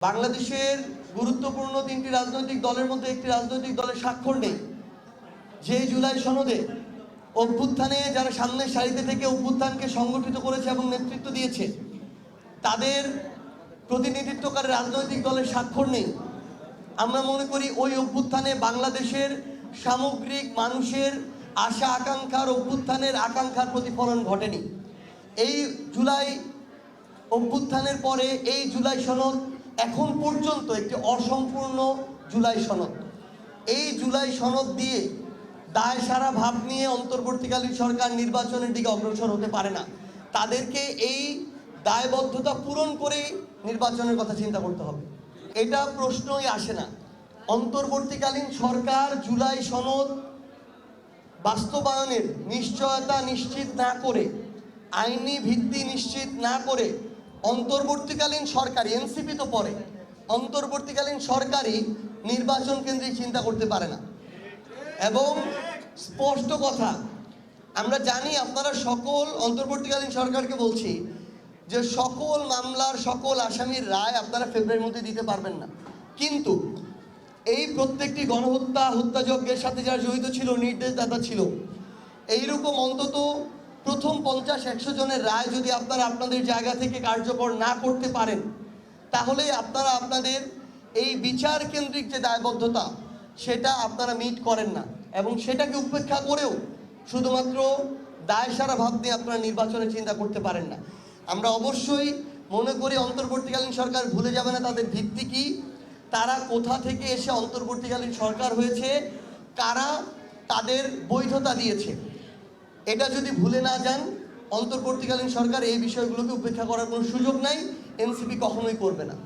বাংলাদেশের গুরুত্বপূর্ণ তিনটি রাজনৈতিক দলের মধ্যে একটি রাজনৈতিক দলের স্বাক্ষর নেই। যে জুলাই সনদে অভ্যুত্থানে যারা সামনের সারিতে থেকে অভ্যুত্থানকে সংগঠিত করেছে এবং নেতৃত্ব দিয়েছে, তাদের প্রতিনিধিত্বকারী রাজনৈতিক দলের স্বাক্ষর নেই। আমরা মনে করি ওই অভ্যুত্থানে বাংলাদেশের সামগ্রিক মানুষের আশা, আকাঙ্ক্ষার অভ্যুত্থানের আকাঙ্ক্ষার প্রতিফলন ঘটেনি। এই জুলাই অভ্যুত্থানের পরে এই জুলাই সনদ এখন পর্যন্ত একটি অসম্পূর্ণ জুলাই সনদ। এই জুলাই সনদ দিয়ে দায় সারা ভাব নিয়ে অন্তর্বর্তীকালীন সরকার নির্বাচনের দিকে অগ্রসর হতে পারে না। তাদেরকে এই দায়বদ্ধতা পূরণ করে নির্বাচনের কথা চিন্তা করতে হবে। এটা প্রশ্নই আসে না। অন্তর্বর্তীকালীন সরকার জুলাই সনদ বাস্তবায়নের নিশ্চয়তা নিশ্চিত না করে, আইনি ভিত্তি নিশ্চিত না করে অন্তর্বর্তীকালীন সরকারি এনসিপি তো পরে, অন্তর্বর্তীকালীন সরকারই নির্বাচন কেন্দ্রিক চিন্তা করতে পারে না। এবং স্পষ্ট কথা, আমরা জানি, আপনারা সকল অন্তর্বর্তীকালীন সরকারকে বলছি যে সকল মামলার, সকল আসামির রায় আপনারা ফেব্রুয়ারির মধ্যে দিতে পারবেন না। কিন্তু এই প্রত্যেকটি গণহত্যা, হত্যাযজ্ঞের সাথে যারা জড়িত ছিল, নির্দেশদাতা ছিল, এইরকম অন্তত প্রথম পঞ্চাশ একশো জনের রায় যদি আপনারা আপনাদের জায়গা থেকে কার্যকর না করতে পারেন, তাহলে আপনারা আপনাদের এই বিচার কেন্দ্রিক যে দায়বদ্ধতা, সেটা আপনারা মিট করেন না। এবং সেটাকে উপেক্ষা করেও শুধুমাত্র দায় সারা ভাব দিয়ে আপনারা নির্বাচনের চিন্তা করতে পারেন না। আমরা অবশ্যই মনে করি অন্তর্বর্তীকালীন সরকার ভুলে যাবে না তাদের ভিত্তি কি, তারা কোথা থেকে এসে অন্তর্বর্তীকালীন সরকার হয়েছে, কারা তাদের বৈধতা দিয়েছে। এটা যদি ভুলে না যান, অন্তর্বর্তীকালীন সরকার এই বিষয়গুলোকে উপেক্ষা করার কোনো সুযোগ নাই, এনসিপি কখনোই করবে না।